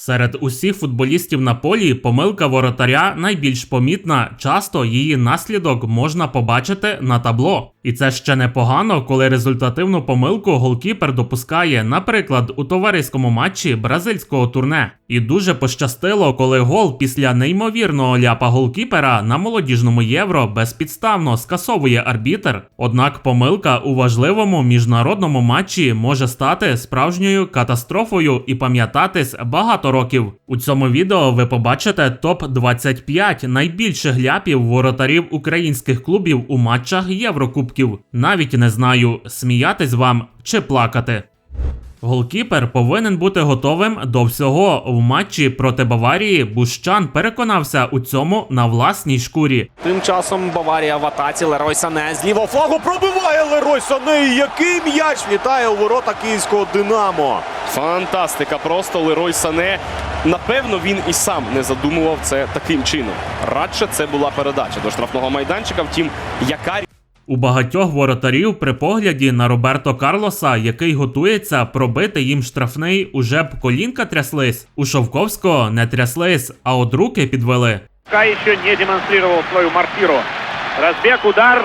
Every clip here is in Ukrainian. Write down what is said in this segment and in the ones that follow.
Серед усіх футболістів на полі помилка воротаря найбільш помітна. Часто її наслідок можна побачити на табло. І це ще непогано, коли результативну помилку голкіпер допускає, наприклад, у товариському матчі бразильського турне. І дуже пощастило, коли гол після неймовірного ляпа голкіпера на молодіжному євро безпідставно скасовує арбітр. Однак помилка у важливому міжнародному матчі може стати справжньою катастрофою і пам'ятатись багато років. У цьому відео ви побачите топ 25 найбільших ляпів воротарів українських клубів у матчах Єврокубків. Навіть не знаю, сміятись вам чи плакати. Голкіпер повинен бути готовим до всього. В матчі проти Баварії Бущан переконався у цьому на власній шкурі. Тим часом Баварія в атаці. Лерой Сане з лівого флагу пробиває Лерой Сане. І який м'яч влітає у ворота київського Динамо. Фантастика, просто Лерой Сане. Напевно, він і сам не задумував це таким чином. Радше це була передача до штрафного майданчика. Втім, яка У багатьох воротарів при погляді на Роберто Карлоса, який готується пробити їм штрафний, уже б колінка тряслись. У Шовковського не тряслись, а от руки підвели. пока еще не демонстрировал свою мортиру. Разбег, удар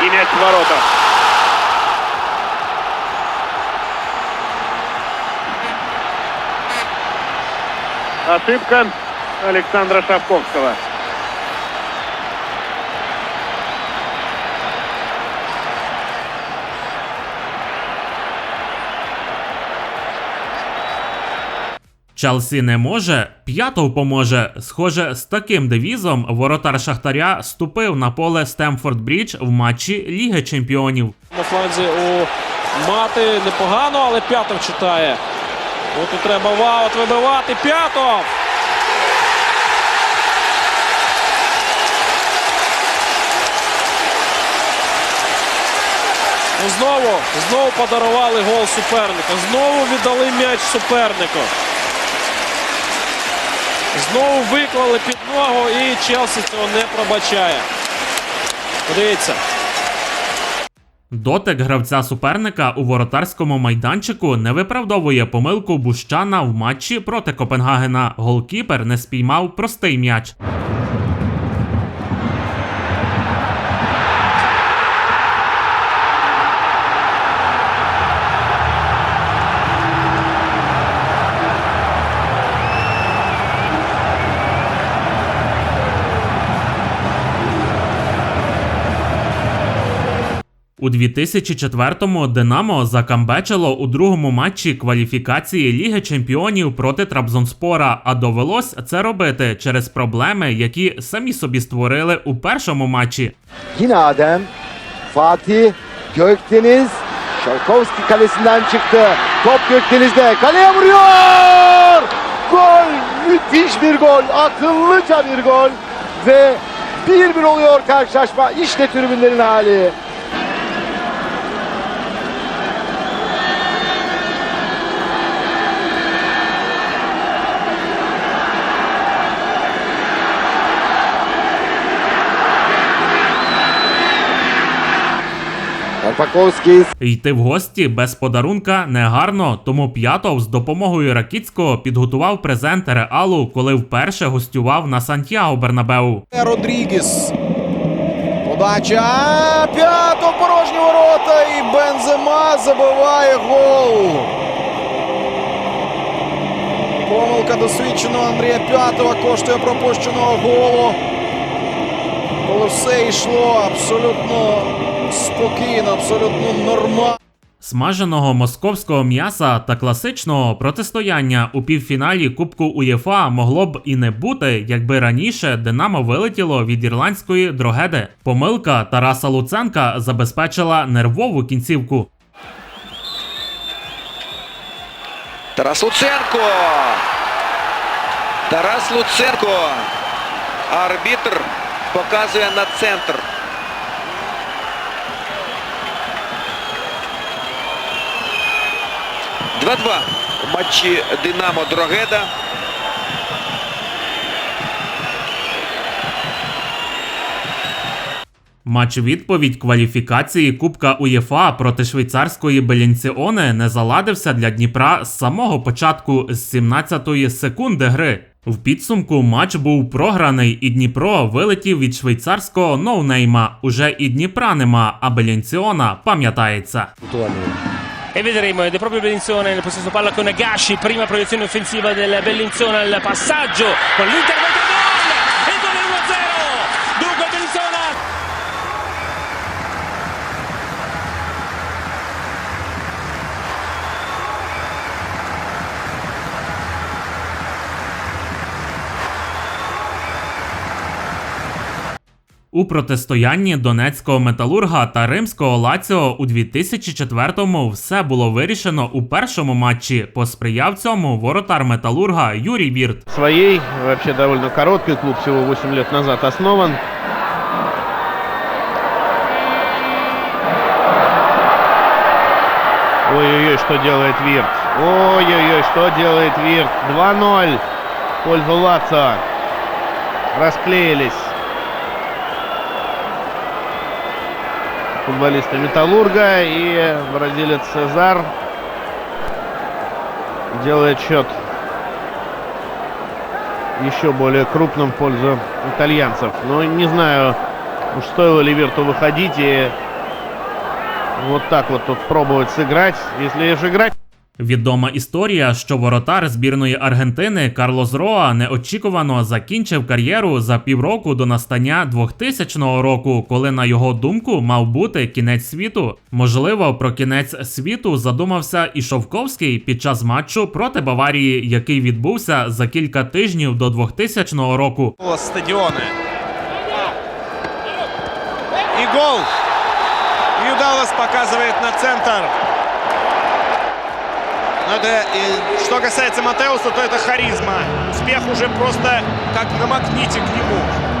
и мяч ворота. Ошибка Александра Шавковского. Челсі не може, п'ятов поможе. Схоже, з таким девізом воротар Шахтаря ступив на поле Стемфорд Брідж в матчі Ліги Чемпіонів. На фланзі у мати непогано, але п'ятов читає. От треба ваут вибивати. П'ятов! Ну, Знову, знову подарували гол суперника. Знову віддали м'яч супернику. Знову виклали під ногу і Челсі цього не пробачає. Подивіться. Дотик гравця суперника у воротарському майданчику не виправдовує помилку Бущана в матчі проти Копенгагена. Голкіпер не спіймав простий м'яч. У 2004-му Динамо закамбечило у другому матчі кваліфікації Ліги Чемпіонів проти Трабзонспора, а довелось це робити через проблеми, які самі собі створили у першому матчі. Yine Adem, Fatih, Gökdeniz, Şalkovski kalesinden çıktı. Top Gökdeniz'de, kaleye vuruyor! Gol! Müthiş bir gol, akıllıca bir gol. Ve 1-1 oluyor karşılaşma. İşte tribünlerin hali. Karpakovski Йти в гості без подарунка негарно, тому П'ятов з допомогою Ракіцького підготував презент Реалу, коли вперше гостював на Сантьяго Бернабеу. Родрігес. Подача. П'ято порожні ворота. І Бензема забиває гол. Помилка досвідченого Андрія П'ятова коштує пропущеного голу. Коли все йшло абсолютно спокійно, абсолютно нормально. Смаженого московського м'яса та класичного протистояння у півфіналі Кубку УЄФА могло б і не бути, якби раніше Динамо вилетіло від ірландської дрогеди. Помилка Тараса Луценка забезпечила нервову кінцівку. Тарас Луценко. Тарас Луценко. Арбітр показує на центр. Два-два в матчі Динамо Дрогеда. Матч відповідь кваліфікації Кубка УЄФА проти швейцарської Белінціоне не заладився для Дніпра з самого початку з 17-ї секунди гри. В підсумку матч був програний, і Дніпро вилетів від швейцарського ноунейма. Уже і Дніпра нема, а Белінціона пам'ятається. E vedremo, ed è proprio Bellinzona nel possesso palla con Agashi, prima proiezione offensiva del Bellinzona al passaggio, con l'intervento У протистоянні донецького металурга та римського Лаціо у 2004-му все було вирішено у першому матчі. Посприяв цьому воротар металурга Юрій Вірт. своей, вообще довольно короткий клуб, всего 8 лет назад основан. Ой-ой-ой, что делает Вирт? Ой-ой-ой, что делает Вирт? 2-0 пользу Лаца. Расклеились. Футболисты Металлурга и бразилец Цезар делает счет еще более крупным в пользу итальянцев. Но не знаю, уж стоило ли Вирту выходить и вот так вот тут пробовать сыграть. Если же играть, Відома історія, що воротар збірної Аргентини Карлос Роа неочікувано закінчив кар'єру за півроку до настання 2000 року, коли на його думку мав бути кінець світу. Можливо, про кінець світу задумався і Шовковський під час матчу проти Баварії, який відбувся за кілька тижнів до 2000 року. стадионы. И гол. Юдалас показывает на центр. Но это, э, что касается Матеуса, то это харизма. Успех уже просто как на магните к нему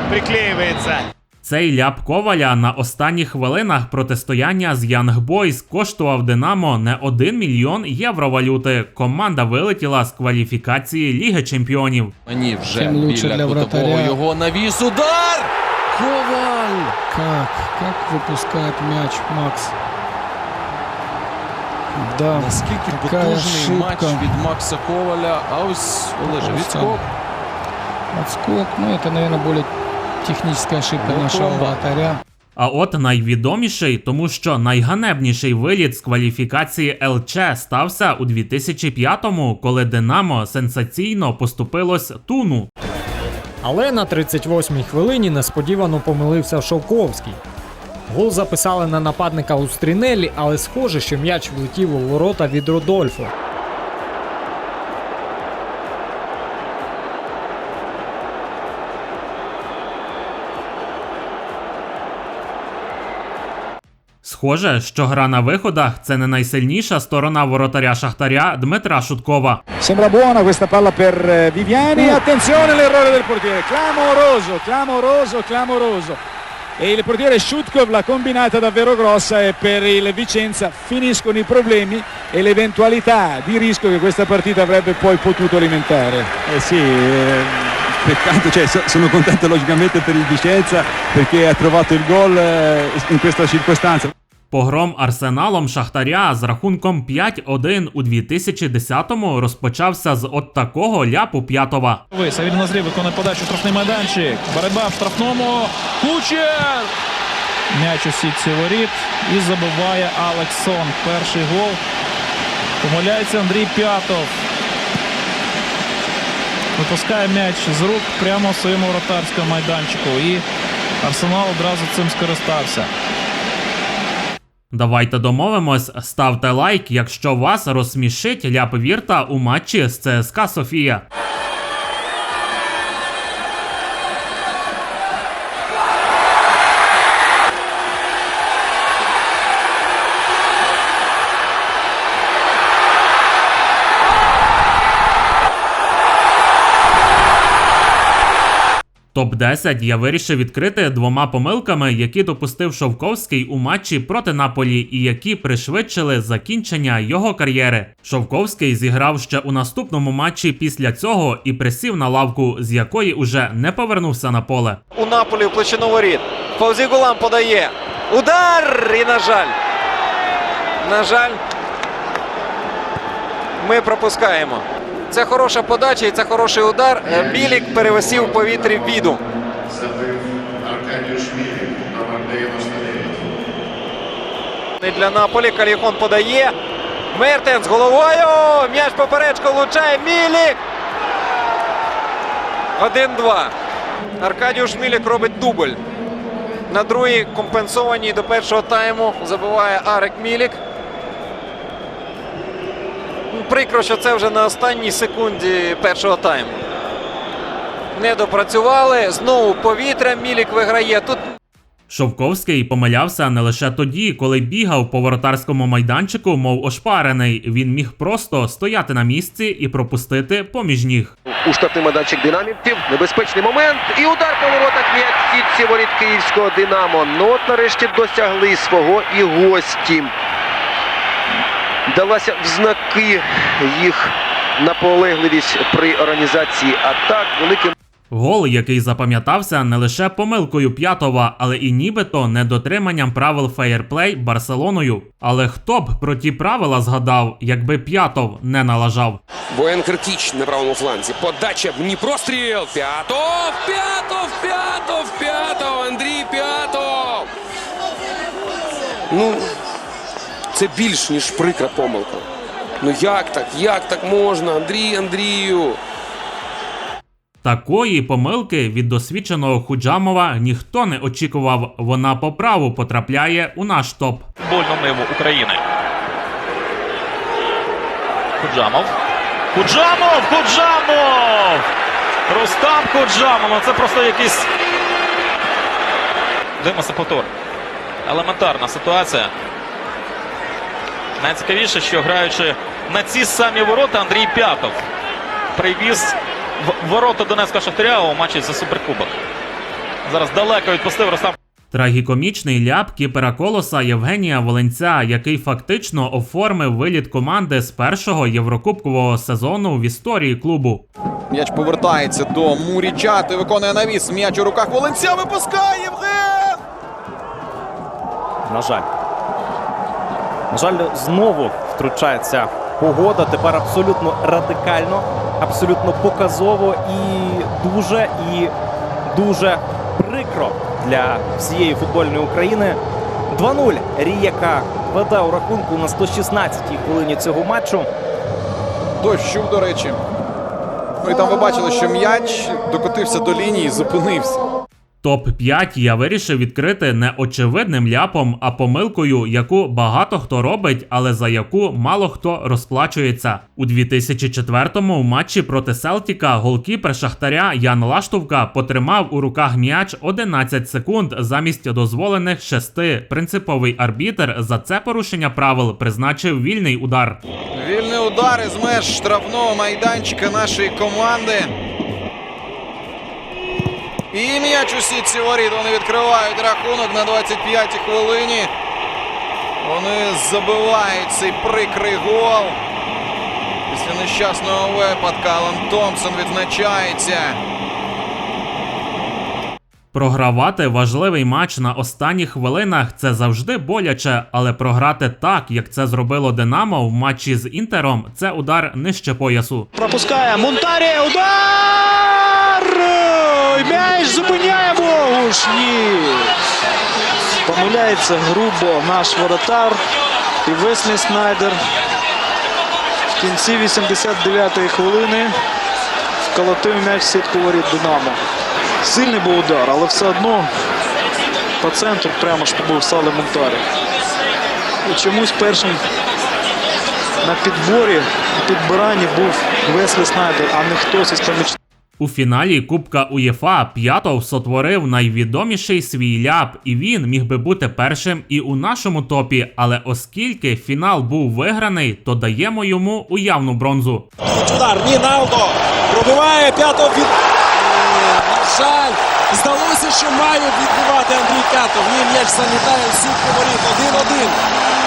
приклеивается. Цей ляп Коваля на останніх хвилинах протистояння з Янг Бойс коштував Динамо не 1 мільйон євро валюти. Команда вилетіла з кваліфікації Ліги Чемпіонів. Мені вже Тим лучше біля для кутового вратаря. його навіс. Удар! Коваль! Как? Как выпускает мяч Макс? Да, Наскільки потужний матч від Макса Коваля. А ось Олеже, відскок. Отскок, ну это, наверное, более техническая ошибка Ну, нашего комба. вратаря. А от найвідоміший, тому що найганебніший виліт з кваліфікації ЛЧ стався у 2005-му, коли Динамо сенсаційно поступилось Туну. Але на 38-й хвилині несподівано помилився Шовковський. Гол записали на нападника у Стрінелі, але схоже, що м'яч влетів у ворота від Родольфо. Схоже, що гра на виходах це не найсильніша сторона воротаря Шахтаря Дмитра Шуткова. Sembra buona questa palla per Viviani. Attenzione all'errore del portiere. Clamoroso, clamoroso, clamoroso. E il portiere Shutkov l'ha combinata davvero grossa e per il Vicenza finiscono i problemi e l'eventualità di rischio che questa partita avrebbe poi potuto alimentare. Eh sì, eh, peccato, cioè, so- sono contento logicamente per il Vicenza perché ha trovato il gol eh, in questa circostanza. Погром Арсеналом Шахтаря з рахунком 5-1 у 2010-му розпочався з от такого ляпу п'ятова. Савіль Назрів виконує подачу штрафний майданчик. Боротьба в штрафному. Кучер! М'яч у сітці воріт. І забиває Алексон. Перший гол. Помиляється Андрій П'ятов. Випускає м'яч з рук прямо в своєму вратарському майданчику. І Арсенал одразу цим скористався. Давайте домовимось, ставте лайк, якщо вас розсмішить ляп Вірта у матчі з ЦСКА Софія. Топ-10 я вирішив відкрити двома помилками, які допустив Шовковський у матчі проти Наполі і які пришвидшили закінчення його кар'єри. Шовковський зіграв ще у наступному матчі після цього і присів на лавку, з якої уже не повернувся на поле. У Наполі в площину воріт. Фаузі Гулам подає. Удар! І на жаль. На жаль. Ми пропускаємо. Це хороша подача і це хороший удар. Е, Білік перевисів в повітрі віду. І Для Наполі Каліхон подає. Мертенс головою. М'яч поперечку влучає. Мілік. 1-2. Аркадіуш Мілік робить дубль. На другій компенсованій до першого тайму забиває Арек Мілік. Прикро, що це вже на останній секунді першого тайму. Не допрацювали. Знову повітря. Мілік виграє. Тут Шовковський помилявся не лише тоді, коли бігав по воротарському майданчику, мов ошпарений. Він міг просто стояти на місці і пропустити поміж ніг. У штатний майданчик динамівців. Небезпечний момент. І удар по воротах м'яч в сітці воріт київського Динамо. Ну от нарешті досягли свого і гості. Далася в знаки їх наполегливість при організації атак. Великим Гол, який запам'ятався не лише помилкою п'ятого, але і нібито недотриманням правил феєрплей Барселоною. Але хто б про ті правила згадав, якби п'ятов не налажав? Воєн Киркіч на правому фланзі. Подача, ні простріл. П'ятов, п'ятов, п'ятов, п'ятов, Андрій П'ятов. Ну, це більш ніж прикра помилка. Ну як так? Як так можна? Андрій Андрію. Такої помилки від досвідченого Худжамова ніхто не очікував. Вона по праву потрапляє у наш топ. Футбольну ниву України. Куджамов. Куджамов! Куджамов! Рустам Куджамов! Ну це просто якийсь. Дивимося повтор. Елементарна ситуація. Найцікавіше, що граючи на ці самі ворота, Андрій П'ятов привіз в ворота Донецька Шахтаря у матчі за суперкубок. Зараз далеко відпустив Рустам. Трагікомічний ляп кіпера колоса Євгенія Волинця, який фактично оформив виліт команди з першого єврокубкового сезону в історії клубу. М'яч повертається до Муріча. Ти виконує навіс. М'яч у руках Волинця випускає Євген! На жаль. На жаль, знову втручається погода. Тепер абсолютно радикально, абсолютно показово і дуже і дуже прикро для всієї футбольної України. 2-0. Рієка веде у рахунку на 116-й хвилині цього матчу. Дощу, до речі. Ну там ви бачили, що м'яч докотився до лінії зупинився. Топ 5 я вирішив відкрити не очевидним ляпом, а помилкою, яку багато хто робить, але за яку мало хто розплачується. У 2004-му в матчі проти Селтіка голкіпер Шахтаря Ян Лаштовка потримав у руках м'яч 11 секунд замість дозволених 6. Принциповий арбітер за це порушення правил призначив вільний удар. Вільний удар із меж штрафного майданчика нашої команди. І м'яч у сітці воріт. Вони відкривають рахунок на 25-й хвилині. Вони забивають цей прикрий гол. Після нещасного випадка Алан Томпсон відзначається. Програвати важливий матч на останніх хвилинах це завжди боляче, але програти так, як це зробило Динамо в матчі з Інтером, це удар нижче поясу. Пропускає Мунтарі. Удар! Ой, М'яч зупиняє Богуш. Ні. Помиляється грубо наш воротар. І Веслі Снайдер. В кінці 89-ї хвилини вколотив м'яч сітку воріт Динамо. Сильний був удар, але все одно по центру прямо ж побив Сали Мунтарі. І чомусь першим на підборі, на підбиранні був Веслі Снайдер, а не хтось із помічників. У фіналі Кубка УЄФА П'ятов сотворив найвідоміший свій ляп, і він міг би бути першим і у нашому топі. Але оскільки фінал був виграний, то даємо йому уявну бронзу. Удар Ріналдо пробиває п'ятого від. Жаль, здалося, що має відбивати Андрій П'ятов. Ні, м'яч залітає в сітку воріт.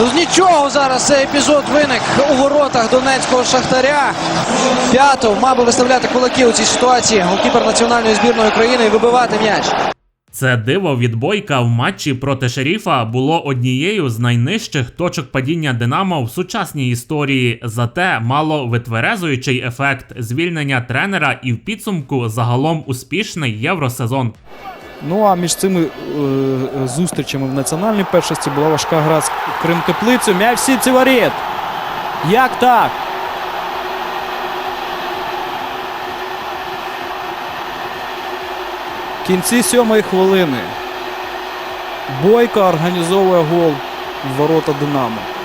Ну з нічого зараз цей епізод виник у воротах донецького шахтаря. П'ятов мав би виставляти кулаки у цій ситуації. Голкіпер національної збірної України і вибивати м'яч. Це диво від Бойка в матчі проти шеріфа було однією з найнижчих точок падіння Динамо в сучасній історії, зате мало витверезуючий ефект звільнення тренера і в підсумку загалом успішний євросезон. Ну а між цими е, е, зустрічами в національній першості була важка гра з Крим Теплицю. М'яч сітці воріт. Як так? В кінці сьомої хвилини Бойко організовує гол в ворота Динамо.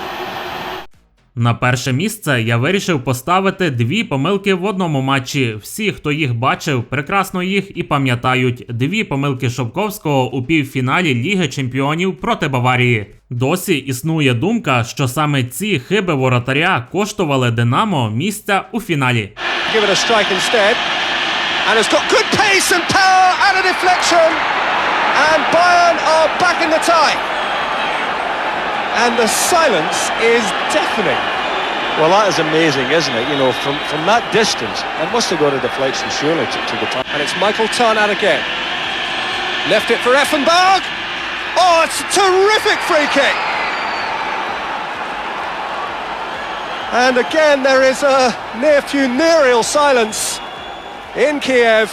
На перше місце я вирішив поставити дві помилки в одному матчі. Всі, хто їх бачив, прекрасно їх і пам'ятають. Дві помилки Шовковського у півфіналі Ліги Чемпіонів проти Баварії. Досі існує думка, що саме ці хиби воротаря коштували Динамо місця у фіналі. And Bayern are back in the tie. And the silence is deafening. Well, that is amazing, isn't it? You know, from, from that distance, it must have got a deflection surely to, to the top. And it's Michael Tarnat again. Left it for Effenberg. Oh, it's a terrific free kick. And again, there is a near funereal silence in Kiev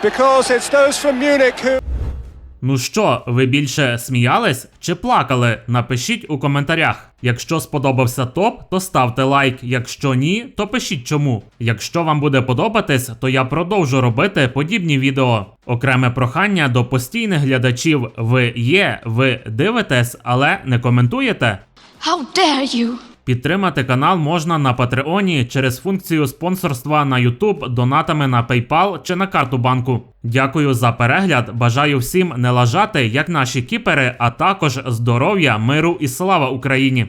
because it's those from Munich who. Ну що, ви більше сміялись чи плакали? Напишіть у коментарях. Якщо сподобався топ, то ставте лайк. Якщо ні, то пишіть чому. Якщо вам буде подобатись, то я продовжу робити подібні відео. Окреме прохання до постійних глядачів. Ви є, ви дивитесь, але не коментуєте. How dare you! Підтримати канал можна на Патреоні через функцію спонсорства на YouTube, донатами на PayPal чи на карту банку. Дякую за перегляд. Бажаю всім не лажати, як наші кіпери, а також здоров'я, миру і слава Україні!